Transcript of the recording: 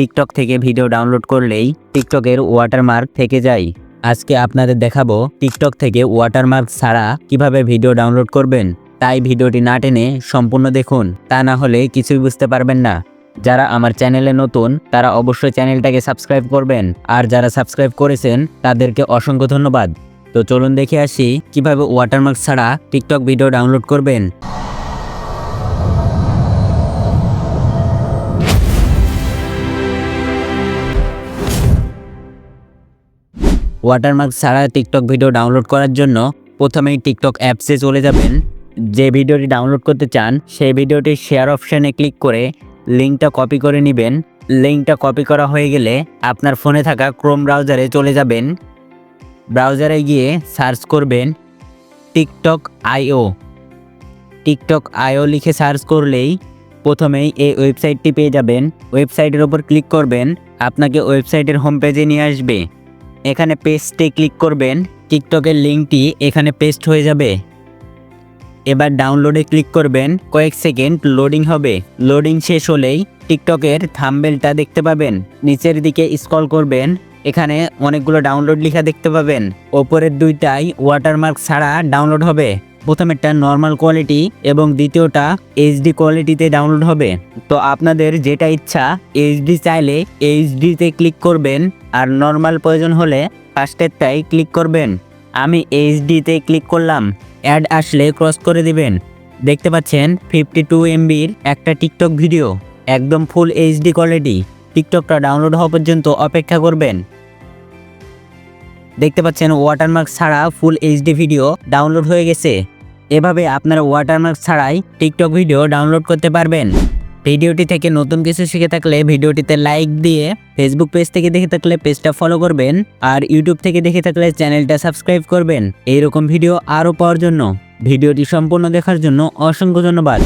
TikTok থেকে video download করলেই টিকটকের ওয়াটারমার্ক থেকে যায়। আজকে আপনাদের দেখাবো টিকটক থেকে ওয়াটারমার্ক ছাড়া কীভাবে ভিডিও ডাউনলোড করবেন। তাই ভিডিওটি না টেনে সম্পূর্ণ দেখুন, তা না হলে কিছুই বুঝতে পারবেন না। যারা আমার চ্যানেলে নতুন, তারা অবশ্যই চ্যানেলটাকে সাবস্ক্রাইব করবেন। আর যারা সাবস্ক্রাইব করেছেন, তাদেরকে অসংখ্য ধন্যবাদ। তো চলুন দেখে আসি কীভাবে ওয়াটারমার্ক ছাড়া টিকটক ভিডিও ডাউনলোড করবেন। ওয়াটারমার্ক ছাড়া টিকটক ভিডিও ডাউনলোড করার জন্য প্রথমেই টিকটক অ্যাপসে চলে যাবেন। যে ভিডিওটি ডাউনলোড করতে চান, সেই ভিডিওটি শেয়ার অপশানে ক্লিক করে লিঙ্কটা কপি করে নেবেন। লিঙ্কটা কপি করা হয়ে গেলে আপনার ফোনে থাকা ক্রোম ব্রাউজারে চলে যাবেন। ব্রাউজারে গিয়ে সার্চ করবেন টিকটক আইও টিকটক আইও লিখে সার্চ করলেই প্রথমেই এই ওয়েবসাইটটি পেয়ে যাবেন। ওয়েবসাইটের ওপর ক্লিক করবেন, আপনাকে ওয়েবসাইটের হোম পেজে নিয়ে আসবে। এখানে পেস্টে ক্লিক করবেন। টিকটকের লিঙ্কটি এখানে পেস্ট হয়ে যাবে। এবার ডাউনলোডে ক্লিক করবেন। কয়েক সেকেন্ড লোডিং হবে। লোডিং শেষ হলেই টিকটকের থাম্বেলটা দেখতে পাবেন। নিচের দিকে স্ক্রল করবেন। এখানে অনেকগুলো ডাউনলোড লিখা দেখতে পাবেন। ওপরের দুইটাই ওয়াটারমার্ক ছাড়া ডাউনলোড হবে। প্রথমেরটা নর্মাল কোয়ালিটি এবং দ্বিতীয়টা এইচডি কোয়ালিটিতে ডাউনলোড হবে। তো আপনাদের যেটা ইচ্ছা এইচডি চাইলে এইচডিতে ক্লিক করবেন আর নর্মাল প্রয়োজন হলে ফার্স্টেরটাই ক্লিক করবেন। আমি এইচডিতে ক্লিক করলাম অ্যাড আসলে ক্রস করে দিবেন। দেখতে পাচ্ছেন ফিফটি টু এমবির একটা টিকটক ভিডিও একদম ফুল এইচডি কোয়ালিটি টিকটকটা ডাউনলোড হওয়া পর্যন্ত অপেক্ষা করবেন। দেখতে পাচ্ছেন ওয়াটারমার্ক ছাড়া ফুল এইচডি ভিডিও ডাউনলোড হয়ে গেছে। এভাবে আপনারা ওয়াটারমার্ক ছাড়াই টিকটক ভিডিও ডাউনলোড করতে পারবেন। ভিডিওটি থেকে নতুন কিছু শিখে থাকলে ভিডিওটিতে লাইক দিয়ে ফেসবুক পেজ থেকে দেখে থাকলে পেজটা ফলো করবেন আর ইউটিউব থেকে দেখে থাকলে চ্যানেলটা সাবস্ক্রাইব করবেন। এইরকম ভিডিও আরও পাওয়ার জন্য। ভিডিওটি সম্পূর্ণ দেখার জন্য অসংখ্য ধন্যবাদ।